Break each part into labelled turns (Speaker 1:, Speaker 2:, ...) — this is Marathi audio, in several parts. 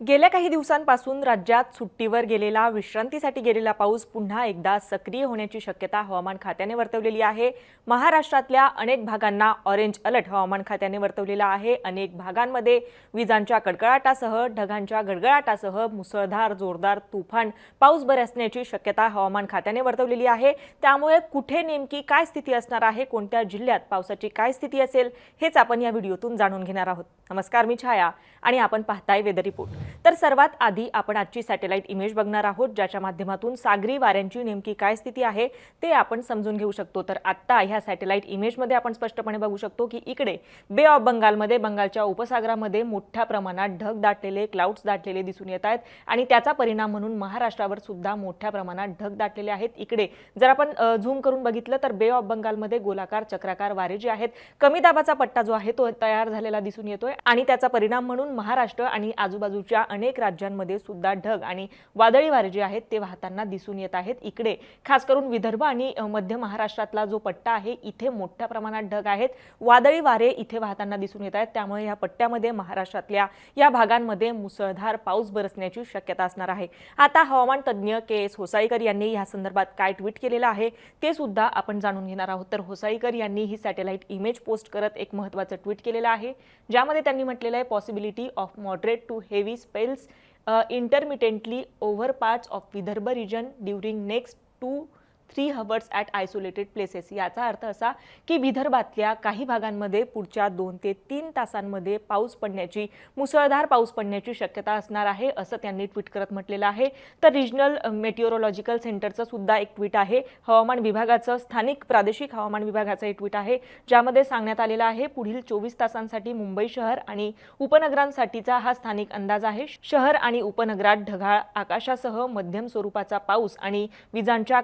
Speaker 1: गेल्या काही दिवसांपासून राज्यात सुट्टीवर गेलेला विश्रांतीसाठी गेलेला पाऊस पुन्हा एकदा सक्रिय होण्याची शक्यता हवामान खात्याने वर्तवलेली आहे. महाराष्ट्रातल्या अनेक भागांना ऑरेंज अलर्ट हवामान खात्याने वर्तवलेला आहे. अनेक भागांमध्ये विजांच्या कडकडाटासह ढगांच्या गडगडाटासह मुसळधार जोरदार तुफान पाऊस बरसण्याची शक्यता हवामान खात्याने वर्तवलेली आहे. त्यामुळे कुठे नेमकी काय स्थिती असणार आहे? कोणत्या जिल्ह्यात पावसाची काय स्थिती असेल? हेच आपण या व्हिडिओतून जाणून घेणार आहोत. नमस्कार मी छाया आणि आपण पाहताय वेदर रिपोर्ट. तर सर्वात आधी आपण आजची सॅटेलाइट इमेज बघणार आहोत ज्याच्या माध्यमातून सागरी वाऱ्यांची नेमकी काय स्थिती आहे ते आपण समजून घेऊ शकतो. तर आत्ता ह्या सॅटेलाइट इमेजमध्ये आपण स्पष्टपणे बघू शकतो की इकडे बे ऑफ बंगालमध्ये बंगालच्या उपसागरामध्ये मोठ्या प्रमाणात ढग दाटलेले क्लाउड्स दाटलेले दिसून येत आहेत आणि त्याचा परिणाम म्हणून महाराष्ट्रावर सुद्धा मोठ्या प्रमाणात ढग दाटलेले आहेत. इकडे जर आपण झूम करून बघितलं तर बे ऑफ बंगालमध्ये गोलाकार चक्राकार वारे जे आहेत कमी दाबाचा पट्टा जो आहे तो तयार झालेला दिसून येतोय आणि त्याचा परिणाम म्हणून महाराष्ट्र आणि आजूबाजूच्या अनेक राज्यांमध्ये सुद्धा ढग आणि वादळी वारे जे आहेत ते वाहताना दिसून येत आहेत. इकडे खास करून विदर्भ आणि मध्य महाराष्ट्रातला जो पट्टा आहे इथे मोठ्या प्रमाणात ढग आहेत. वादळी वारे इथे वाहताना दिसून येत आहेत. त्यामुळे या पट्ट्यामध्ये महाराष्ट्रातल्या या भागांमध्ये मुसळधार पाऊस बरसण्याची शक्यता असणार आहे. आता हवामान तज्ज्ञ के. एस. होसाळीकर यांनी या संदर्भात काय ट्विट केलेलं आहे ते सुद्धा आपण जाणून घेणार आहोत. तर होसाळीकर यांनी ही सॅटेलाइट इमेज पोस्ट करत एक महत्त्वाचं ट्विट केलेलं आहे ज्यामध्ये त्यांनी म्हटलेलं आहे possibility of moderate to heavy spells uh, intermittently over parts of Vidarbha region during next 2 three hours at isolated places. याचा अर्थ असा की विदर्भातल्या काही भागांमध्ये पुढच्या दोन ते तीन तासांमध्ये पाऊस पडण्याची मुसळधार पाऊस पडण्याची शक्यता असणार आहे असं त्यांनी ट्विट करत म्हटलेलं आहे. तर रिजनल मेटिओरोलॉजिकल सेंटरचं सुद्धा एक ट्विट आहे. हवामान विभागाचं स्थानिक प्रादेशिक हवामान विभागाचं एक ट्विट आहे ज्यामध्ये सांगण्यात आलेलं आहे पुढील चोवीस तासांसाठी मुंबई शहर आणि उपनगरांसाठीचा हा स्थानिक अंदाज आहे. शहर आणि उपनगरात ढगाळ आकाशासह मध्यम स्वरूपाचा पाऊस आणि विजांच्या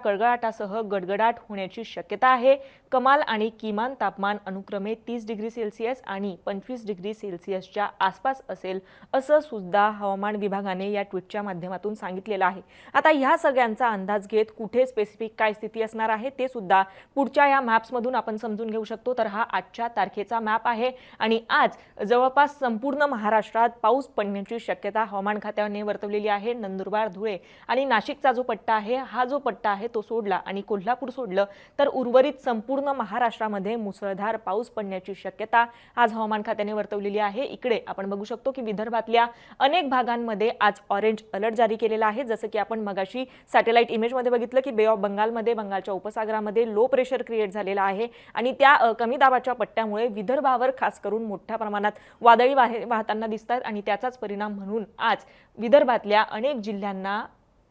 Speaker 1: कळगळाटासह गडगडाट होण्याची शक्यता आहे. कमाल आणि किमान तापमान अनुक्रमे तीस डिग्री सेल्सिअस आणि पंचवीस डिग्री सेल्सिअसच्या आसपास असेल असं सुद्धा हवामान विभागाने या ट्विटच्या माध्यमातून सांगितलेलं आहे. आता ह्या सगळ्यांचा अंदाज घेत कुठे स्पेसिफिक काय स्थिती असणार आहे ते सुद्धा पुढच्या या मॅप्समधून आपण समजून घेऊ शकतो. तर हा आजच्या तारखेचा मॅप आहे आणि आज जवळपास संपूर्ण महाराष्ट्रात पाऊस पडण्याची शक्यता हवामान खात्याने वर्तवलेली आहे. नंदुरबार धुळे आणि नाशिकचा जो पट्टा आहे हा जो पट्टा आहे तो सोडला. आणि कोल्हापूर सोडलं तर उर्वरित संपूर्ण महाराष्ट्रामध्ये मुसळधार पाऊस पडण्याची शक्यता आज हवामान खात्याने वर्तवलेली आहे. इकडे आपण बघू शकतो की विदर्भातल्या अनेक भागांमध्ये आज ऑरेंज अलर्ट जारी केलेला आहे. जसं की आपण मगाशी सॅटेलाइट इमेजमध्ये बघितलं की बे ऑफ बंगालमध्ये बंगालच्या उपसागरामध्ये लो प्रेशर क्रिएट झालेला आहे. आणि त्या कमी दाबाच्या पट्ट्यामुळे विदर्भावर खास करून मोठ्या प्रमाणात वादळी वाहे वाहताना दिसतात. आणि त्याचाच परिणाम म्हणून आज विदर्भातल्या अनेक जिल्ह्यांना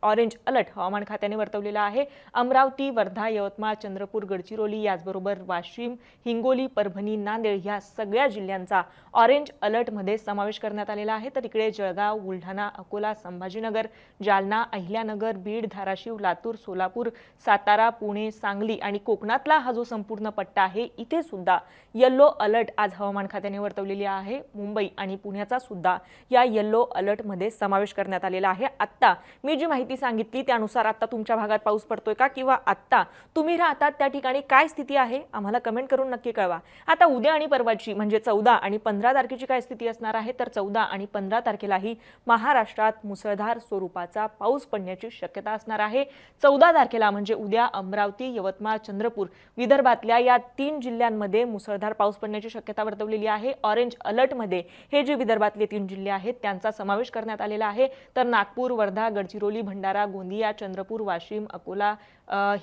Speaker 1: ऑरेंज अलर्ट हवामान खात्याने वर्तवलेला आहे. अमरावती वर्धा यवतमाळ चंद्रपूर गडचिरोली याचबरोबर वाशिम हिंगोली परभणी नांदेड ह्या सगळ्या जिल्ह्यांचा ऑरेंज अलर्टमध्ये समावेश करण्यात आलेला आहे. तर इकडे जळगाव बुलढाणा अकोला संभाजीनगर जालना अहिल्यानगर बीड धाराशिव लातूर सोलापूर सातारा पुणे सांगली आणि कोकणातला हा जो संपूर्ण पट्टा आहे इथे सुद्धा येल्लो अलर्ट आज हवामान खात्याने वर्तवलेली आहे. मुंबई आणि पुण्याचा सुद्धा या येल्लो अलर्टमध्ये समावेश करण्यात आलेला आहे. आत्ता मी जी माहिती सांगितली त्यानुसार आता तुमच्या भागात पाऊस पडतोय का किंवा आत्ता तुम्ही राहतात त्या ठिकाणी काय स्थिती आहे? आम्हाला कमेंट करून नक्की कळवा. आता उद्या आणि परवाची म्हणजे चौदा आणि पंधरा तारखेची काय स्थिती असणार आहे? तर चौदा आणि पंधरा तारखेलाही महाराष्ट्रात मुसळधार स्वरूपाचा पाऊस पडण्याची शक्यता असणार आहे. चौदा तारखेला म्हणजे उद्या अमरावती यवतमाळ चंद्रपूर विदर्भातल्या या तीन जिल्ह्यांमध्ये मुसळधार पाऊस पडण्याची शक्यता वर्तवलेली आहे. ऑरेंज अलर्टमध्ये हे जे विदर्भातले तीन जिल्हे आहेत त्यांचा समावेश करण्यात आलेला आहे. तर नागपूर वर्धा गडचिरोली भंडारा गोंदिया चंद्रपूर वाशिम अकोला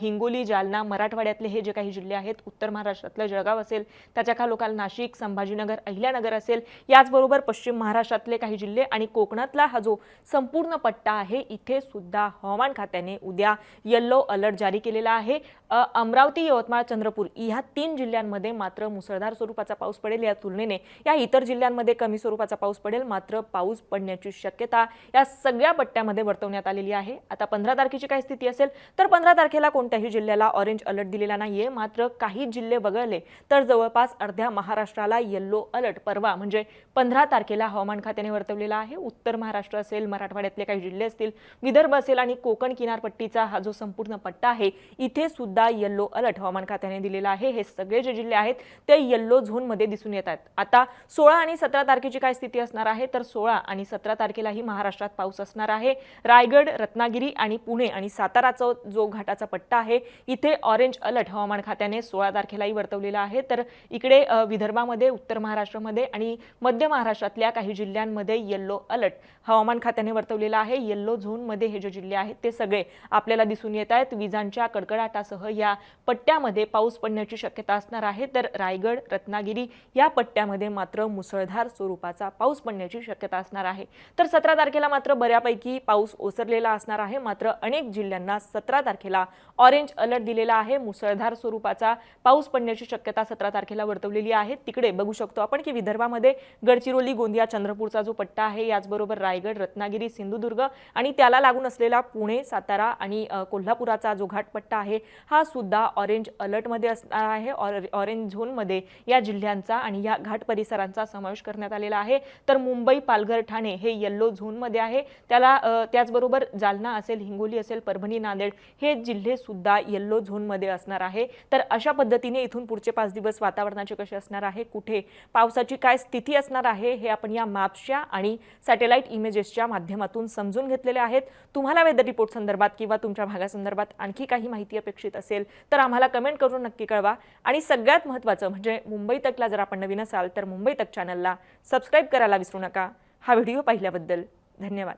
Speaker 1: हिंगोली जालना मराठवाड्यातले हे जे काही जिल्हे आहेत उत्तर महाराष्ट्रातलं जळगाव असेल त्याच्या खालोखाल नाशिक संभाजीनगर अहिल्यानगर असेल याचबरोबर पश्चिम महाराष्ट्रातले काही जिल्हे आणि कोकणातला हा जो संपूर्ण पट्टा आहे इथे सुद्धा हवामान खात्याने उद्या येल्लो अलर्ट जारी केलेला आहे. अमरावती यवतमाळ चंद्रपूर ह्या तीन जिल्ह्यांमध्ये मात्र मुसळधार स्वरूपाचा पाऊस पडेल या तुलनेने. या इतर जिल्ह्यांमध्ये कमी स्वरूपाचा पाऊस पडेल मात्र पाऊस पडण्याची शक्यता या सगळ्या पट्ट्यामध्ये वर्तवण्यात आलेली आहे. आता पंधरा तारखेची काय स्थिती असेल तर पंधरा तारखेला कोणत्याही जिल्ह्याला ऑरेंज अलर्ट दिलेला नाहीये. मात्र काही जिल्हे वगळले तर जवळपास अर्ध्या महाराष्ट्राला येल्लो अलर्ट परवा म्हणजे पंधरा तारखेला हवामान खात्याने वर्तवलेला आहे. उत्तर महाराष्ट्र असेल मराठवाड्यातले काही जिल्हे असतील विदर्भ असेल आणि कोकण किनारपट्टीचा हा जो संपूर्ण पट्टा आहे इथे सुद्धा येल्लो अलर्ट हवामान खात्याने दिलेला आहे. हे सगळे जे जिल्हे आहेत ते येल्लो झोनमध्ये दिसून येत आहेत. आता सोळा आणि सतरा तारखेची काय स्थिती असणार आहे? तर सोळा आणि सतरा तारखेलाही महाराष्ट्रात पाऊस असणार आहे. रायगड रत्नागिरी आणि पुणे आणि साताराचा जो घाटाचा पट्टा आहे इथे ऑरेंज अलर्ट हवामान खात्याने सोळा तारखेलाही वर्तवलेला आहे. तर इकडे विदर्भामध्ये उत्तर महाराष्ट्रामध्ये आणि मध्य महाराष्ट्रातल्या काही जिल्ह्यांमध्ये येल्लो अलर्ट हवामान खात्याने वर्तवलेला आहे. येल्लो झोनमध्ये हे जे जिल्हे आहेत ते सगळे आपल्याला दिसून येत आहेत. विजांच्या कडकडाटासह या पट्ट्यामध्ये पाऊस पडण्याची शक्यता असणार आहे. तर रायगड रत्नागिरी या पट्ट्यामध्ये मात्र मुसळधार स्वरूपाचा पाऊस पडण्याची शक्यता असणार आहे. तर सतरा तारखेला मात्र बऱ्यापैकी पाऊस ओसरलेला असणार आहे. मात्र अनेक जिल्ह्यांना सतरा तारखेला ऑरेंज अलर्ट दिलेला आहे. मुसळधार स्वरूपाचा पाऊस पडण्याची शक्यता सतरा तारखेला वर्तवलेली आहे. तिकडे बघू शकतो आपण की विदर्भामध्ये गडचिरोली गोंदिया चंद्रपूरचा जो पट्टा आहे याचबरोबर रायगड रत्नागिरी सिंधुदुर्ग आणि त्याला लागून असलेला पुणे सातारा आणि कोल्हापुराचा जो घाटपट्टा आहे हा सुद्धा ऑरेंज अलर्टमध्ये असणार आहे. ऑर- ऑरेंज झोनमध्ये या जिल्ह्यांचा आणि या घाट परिसरांचा समावेश करण्यात आलेला आहे. तर मुंबई पालघर ठाणे हे येल्लो झोनमध्ये आहे. त्याला त्याचबरोबर त्याचबरोबर जालना असेल हिंगोली असेल परभणी नांदेड हे जिल्हे सुद्धा येल्लो झोनमध्ये असणार आहे. तर अशा पद्धतीने इथून पुढचे पाच दिवस वातावरणाचे कसे असणार आहे कुठे पावसाची काय स्थिती असणार आहे हे आपण या मॅप्सच्या आणि सॅटेलाइट इमेजेसच्या माध्यमातून समजून घेतलेले आहेत. तुम्हाला वेदर रिपोर्ट संदर्भात किंवा तुमच्या भागासंदर्भात आणखी काही माहिती अपेक्षित असेल तर आम्हाला कमेंट करून नक्की कळवा. आणि सगळ्यात महत्त्वाचं म्हणजे मुंबई तकला जर आपण नवीन असाल तर मुंबई तक चॅनलला सबस्क्राईब करायला विसरू नका. हा व्हिडिओ पाहिल्याबद्दल धन्यवाद.